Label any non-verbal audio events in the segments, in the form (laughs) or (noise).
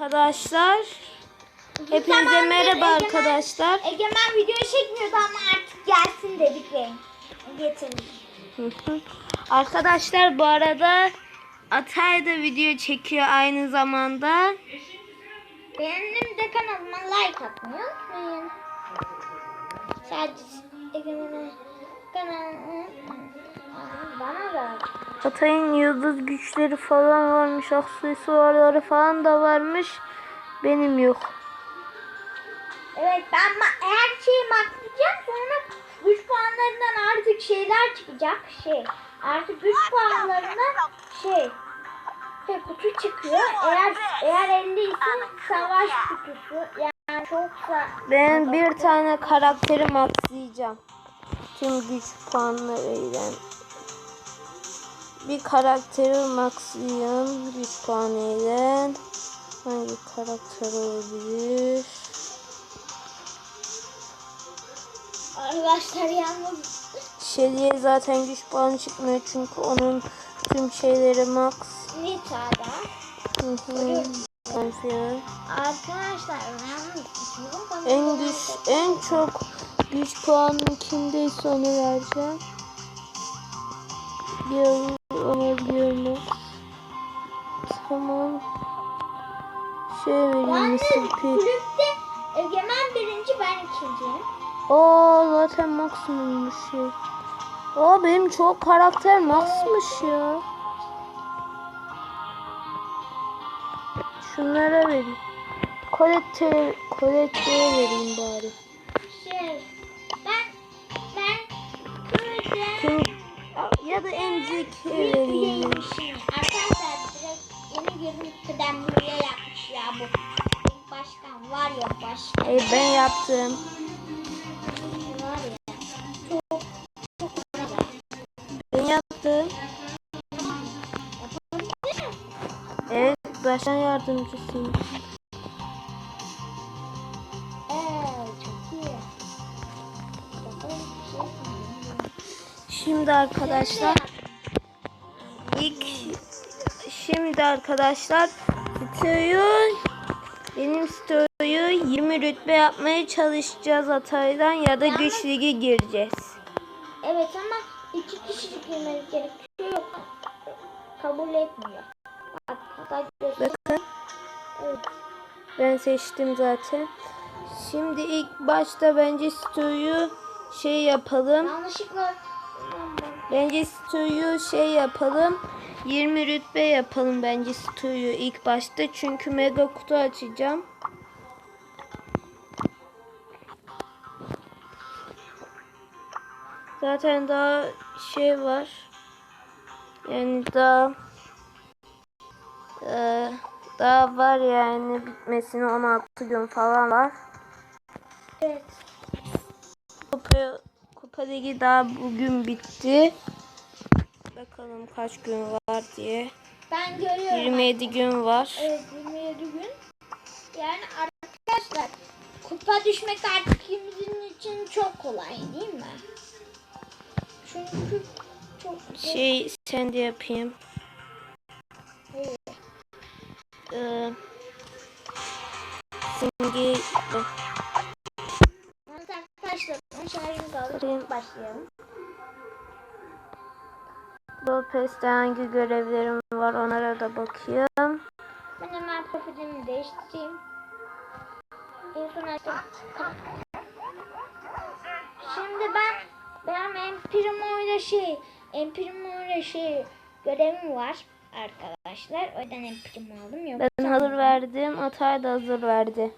Arkadaşlar hepinize Tamam, merhaba Egemen- arkadaşlar. Egemen video çekmiyordu ama artık gelsin dedik ve hı. arkadaşlar bu arada Atay da video çekiyor aynı zamanda. Benim de kanalıma like atmayı unutmayın. Sadece Egemen'e kanalını bana da. Atay'ın yıldız güçleri falan varmış, aksesuarları falan da varmış. Benim yok. Evet ben her şeyi maklayacağım sonra güç puanlarından artık şeyler çıkacak şey. Artık güç puanlarından şey şey kutu çıkıyor. Eğer eğer 50 ise savaş kutusu. Yani çoksa Ben bir tane karakteri maxlayacağım. Tüm güç puanlarıyla. Bir karakteri maxlayayım güç puanıyla. Hangi karakter olabilir? arkadaşlar yalnız Şeli'ye zaten güç puanı çıkmıyor çünkü onun tüm şeyleri max. Nita'da Hı hı. Filan. arkadaşlar yalnız En güç, en çok güç puanı kimdeyse onu vereceğim. Bir P. kulüpte Egemen birinci ben ikinciyim. Aa zaten maksimummuş şey. Aa benim çok karakter maxmış ya. Şunlara vereyim. Colette, Colette'ye vereyim bari. Şey ben ben ya da emzik vereyim. Arkadaşlar direkt yeni girdim kıdemliye yapmış ya bu. Başkan var ya başkan Ey ben yaptım. var ya. Çok çok güzel. Ben yaptım. Evet başkan yardımcısıyım. Şimdi arkadaşlar ilk şimdi arkadaşlar Stoyu benim Stoyu 20 rütbe yapmaya çalışacağız Atay'dan ya da güç ligi gireceğiz. Evet ama iki kişilik girmeniz gerekiyor. Yok, Kabul etmiyor. Hatta. Bakın Evet. ben seçtim zaten. Şimdi ilk başta bence Stoyu şey yapalım. Yanlışlıkla Bence Stu'yu şey yapalım. 20 rütbe yapalım bence Stu'yu ilk başta. Çünkü mega kutu açacağım. Zaten daha şey var. Yani daha eee, daha var yani bitmesine 16 gün falan var. evet. Kupa, Kupa Ligi daha bugün bitti. Bakalım kaç gün var diye. Ben görüyorum. 27 gün var. Evet 27 gün. Yani arkadaşlar kupa düşmek artık ikimizin için çok kolay değil mi? Çünkü çok Şey sen de yapayım. Evet. Ee, simge arkadaşlar onun şarjını kaldırıp Lopez'de hangi görevlerim var onlara da bakayım. Ben hemen profilimi değiştireyim. En son açtım. Şimdi ben benim Emprimo ile şey Emprimo ile şey görevim var arkadaşlar. O yüzden Emprimo aldım. Yok. Ben hazır verdim. Atay da hazır verdi.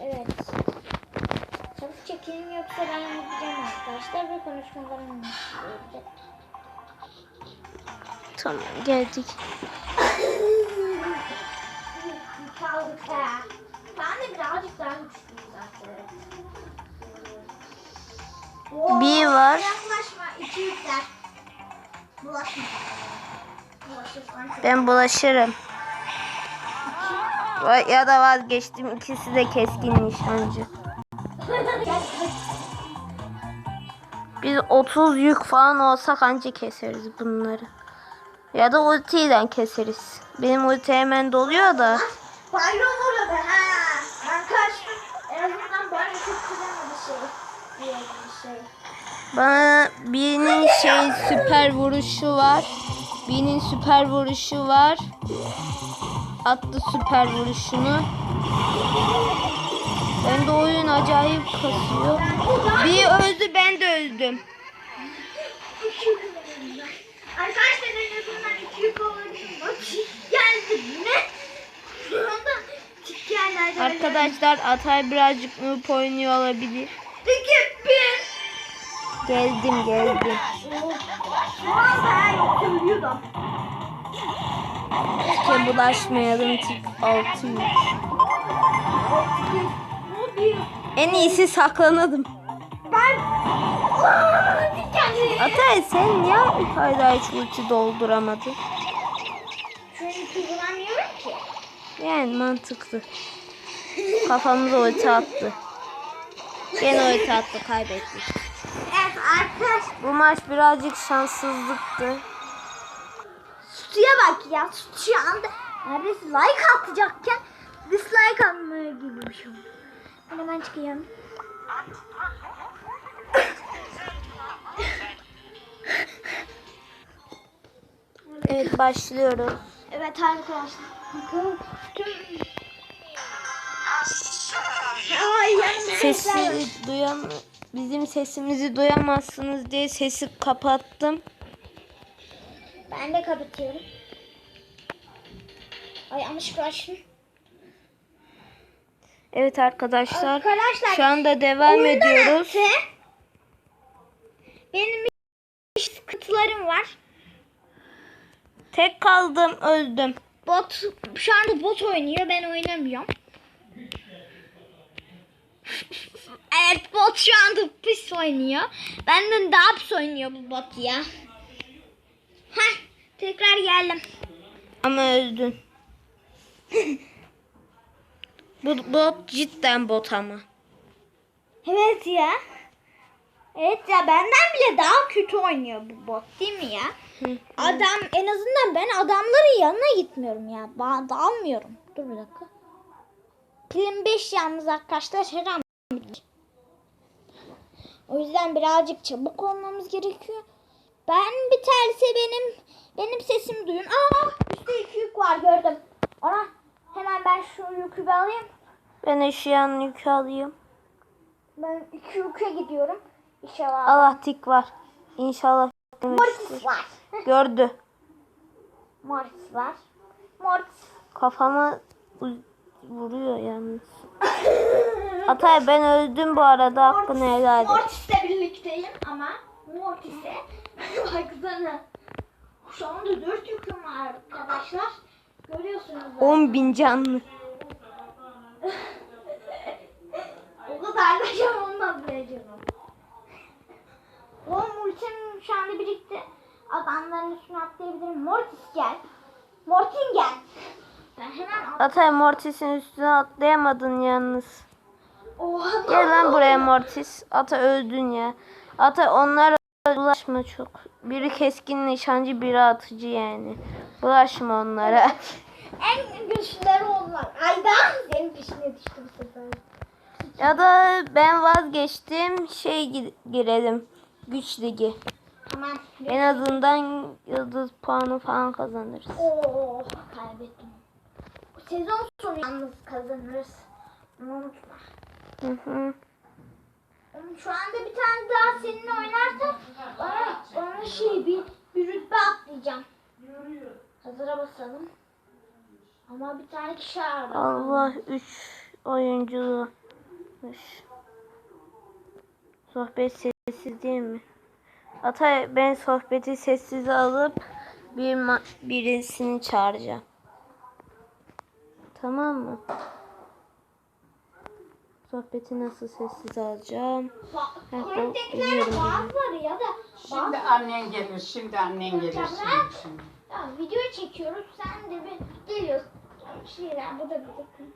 Evet. Çabuk çekelim yoksa ben gideceğim arkadaşlar ve konuşmalarım olacak. Güçlüyüm zaten. Bir var. Ben bulaşırım. Ya da vazgeçtim. İkisi de keskin nişancı. Biz 30 yük falan olsak anca keseriz bunları. Ya da ultiyle keseriz. Benim ulti hemen doluyor da. Bayram orada ha. Ben kaçtım. En azından bana çok şey. Bir şey. Bana birinin şey süper vuruşu var. Birinin süper vuruşu var. Attı süper vuruşunu. Ben de oyun acayip kasıyor. Bir öldü ben de öldüm. Arkadaşlar en azından iki yük olabildim. Bak geldi ne? Şu anda tik geldi. Arkadaşlar Atay birazcık noob oynuyor olabilir. Bir. Geldim geldim. Şu an ben söylüyordum. Keşke bulaşmayalım tip 600. Bu bir. En iyisi saklanalım. Ben. Atay sen niye hala hiç ulti dolduramadın? Çünkü ki. Yani mantıklı. Kafamıza ulti attı. Gene ulti attı kaybettik. Evet arkadaşlar. Bu maç birazcık şanssızlıktı. Suya bak ya. Şu anda neredeyse like atacakken dislike atmaya gibi bir şey oldu. Hemen çıkayım. Evet başlıyoruz. Evet arkadaşlar. Bakalım. Tüm... Ay yanımda sesler var. Sesi duyan bizim sesimizi duyamazsınız diye sesi kapattım. Ben de kapatıyorum. Ay yanlışlıkla açtım. Evet arkadaşlar. Arkadaşlar, Şu anda devam ediyoruz. attı. Benim bir sıkıntılarım var. Tek kaldım öldüm. Bot şu anda bot oynuyor ben oynamıyorum. (laughs) evet bot şu anda pis oynuyor. Benden daha pis oynuyor bu bot ya. Heh tekrar geldim. Ama öldün. (laughs) Bu bot cidden bot ama. Evet ya. Evet ya benden bile daha kötü oynuyor bu bot değil mi ya? Adam en azından ben adamların yanına gitmiyorum ya. Ben dalmıyorum. Dur bir dakika. Pilim 5 yalnız arkadaşlar her an. O yüzden birazcık çabuk olmamız gerekiyor. Ben biterse benim benim sesimi duyun. Aa üstte iki yük var gördüm. Ona hemen ben şu yükü bir alayım. Ben eşyanın yükü alayım. Ben iki yüke gidiyorum. İnşallah. Allah tik var. İnşallah. Mortis var. Gördü. Mortis var. Mortis. Kafama vuruyor yalnız. Atay ben öldüm bu arada hakkını helal et. Mortis'le birlikteyim ama Mortis'e (laughs) baksana. Şu anda dört yüküm var arkadaşlar. Görüyorsunuz. zaten. 10 bin canlı. (laughs) O kadar da can olmaz be canım. O Mortis'in şu anda birlikte adamların üstüne atlayabilirim. Mortis gel. Mortin gel. Ben hemen at. Mortis'in üstüne atlayamadın yalnız. Oha. Gel lan buraya Mortis. Ata öldün ya. Ata onlara bulaşma çok. Biri keskin nişancı biri atıcı yani. Bulaşma onlara. En (laughs) güçlüleri onlar. Ayda senin peşine düştü bu sefer. Ya da ben vazgeçtim şey gi- girelim. Güç ligi. Tamam. En azından yıldız puanı falan kazanırız. Oo kaybettim. Sezon sonu yalnız kazanırız. Bunu unutma. Hı hı. Şu anda bir tane daha seninle oynarsa bana, bana şey bir, bir rütbe atlayacağım. Hazıra basalım. Ama bir tane kişi aradı. Allah 3 oyunculuğu. Sohbet sessiz değil mi? Atay ben sohbeti sessiz alıp bir birisini çağıracağım. Tamam mı? Sohbeti nasıl sessiz alacağım? Komiktekilerin biliyorum, ya da Şimdi annen gelir, şimdi annen gelir şimdi. şimdi. ya, video çekiyoruz sen de bir geliyorsun. Şeyler bu da bir bakın.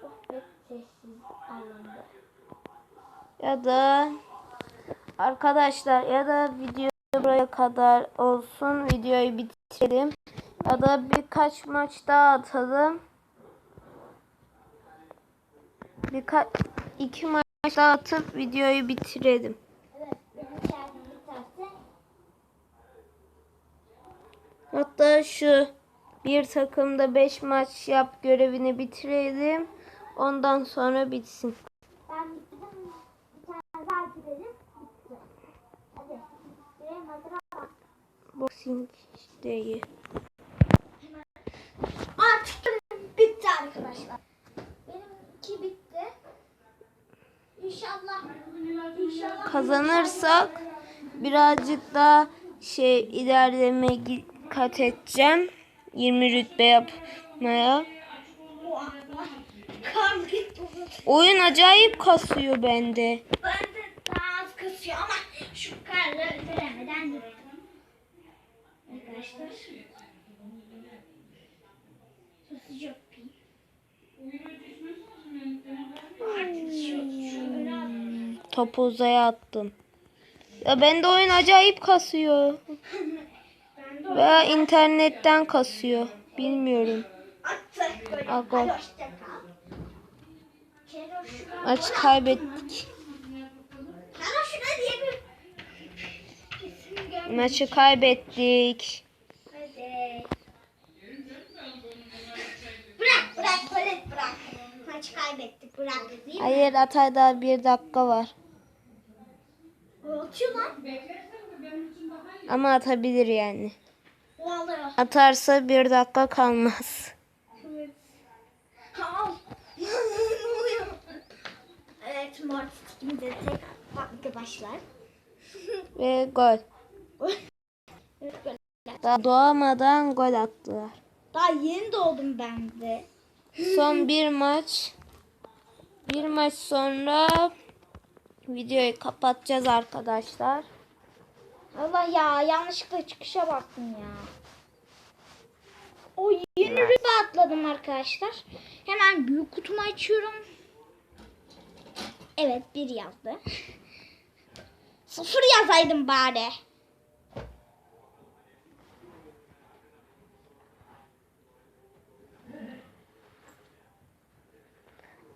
Sohbet sessiz alındı. Ya da arkadaşlar ya da video buraya kadar olsun. Videoyu bitirelim. Ya da birkaç maç daha atalım. birkaç iki maç daha atıp videoyu bitirelim. Hatta şu bir takımda 5 maç yap görevini bitirelim. Ondan sonra bitsin. Ben bitirdim. Bir tane daha gidelim. Bitti. Hadi. Gidelim hazır ol. Boxing Day'i. Artık bitti arkadaşlar. Benimki bitti. İnşallah. İnşallah. Kazanırsak birazcık daha şey ilerleme kat edeceğim. 20 rütbe yapmaya. Oyun acayip kasıyor bende. Ben de daha az kasıyor ama şu karla öldüremeden. Arkadaşlar. Öne atayım. Topu uzaya attım. Ya bende oyun acayip kasıyor. Ben de Veya internetten kasıyor. Bilmiyorum. attık böyle. Al, gol. Hadi hoşça kal. Kero şuna Maç kaybettik. Bir. Maçı kaybettik. Bırak Polet bırak. Maç kaybettik bırak değil mi? Hayır Atay daha bir dakika var. Atıyor lan. Ama atabilir yani. Alır. Atarsa bir dakika kalmaz. Evet. Al. (laughs) ne oluyor? Evet Mortis'imize tek arkadaşlar. Ve gol. Daha doğamadan gol attılar. Daha yeni doğdum ben de. Son bir maç. Bir maç sonra videoyu kapatacağız arkadaşlar. Allah ya yanlışlıkla çıkışa baktım ya. O yeni rübe atladım arkadaşlar. Hemen büyük kutumu açıyorum. Evet bir yazdı. (laughs) Sıfır yazaydım bari.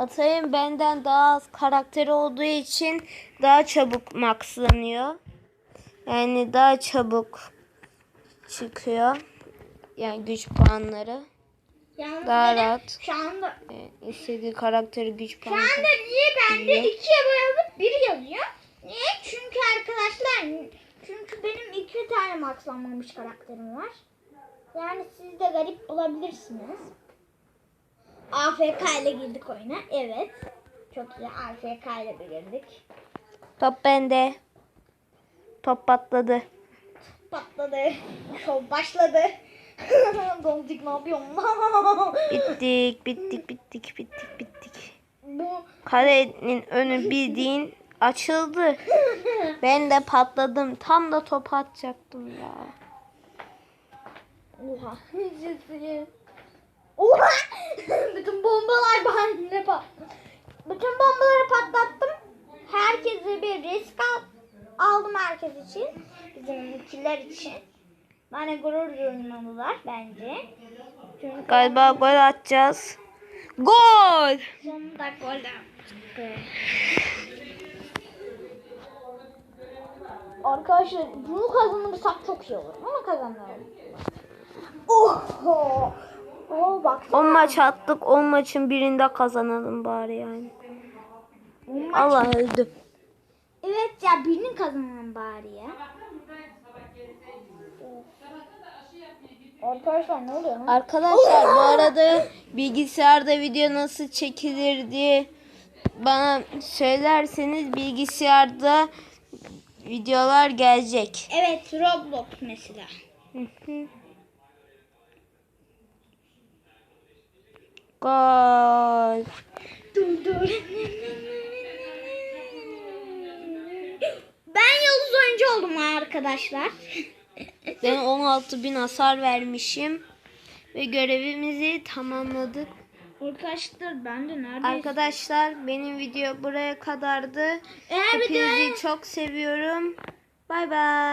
Atay'ın benden daha az karakteri olduğu için daha çabuk maxlanıyor. Yani daha çabuk çıkıyor. Yani güç puanları. Yalnız Daha benim rahat. Şu anda Yani istediği karakteri güç Şu puanı. anda niye bende ikiye boyalı bir yazıyor? Niye? Çünkü arkadaşlar çünkü benim iki tane maxlanmamış karakterim var. Yani siz de garip bulabilirsiniz. AFK ile girdik oyuna. Evet. Çok güzel AFK ile de girdik. Top bende. Top patladı. Patladı. Şov başladı. (laughs) Donduk ne yapıyorum? (laughs) Bittik, bittik, bittik, bittik, bittik. Bu Kalenin önü bildiğin açıldı. Ben de patladım. Tam da top atacaktım ya. Oha. (laughs) Oha. Bizimkiler için. Bana gurur duymalılar bence. Çünkü Galiba gol atacağız. Gol! sonunda gol. Arkadaşlar bunu kazanırsak çok iyi olur. Bunu kazanalım. Oho. Oh bak. 10 maç attık. 10 maçın birinde kazanalım bari yani. Allah öldü. Evet ya birinin kazanalım bari ya. Arkadaşlar ne oluyor? lan? Arkadaşlar bu arada bilgisayarda video nasıl çekilir diye bana söylerseniz bilgisayarda videolar gelecek. Evet Roblox mesela. Hı hı. Gol. Dur dur. Ben yıldız oyuncu oldum arkadaşlar. Ben 16 bin hasar vermişim. Ve görevimizi tamamladık. Arkadaşlar ben de neredeyim? Arkadaşlar benim video buraya kadardı. Eğer Hepinizi çok seviyorum. Bay bay.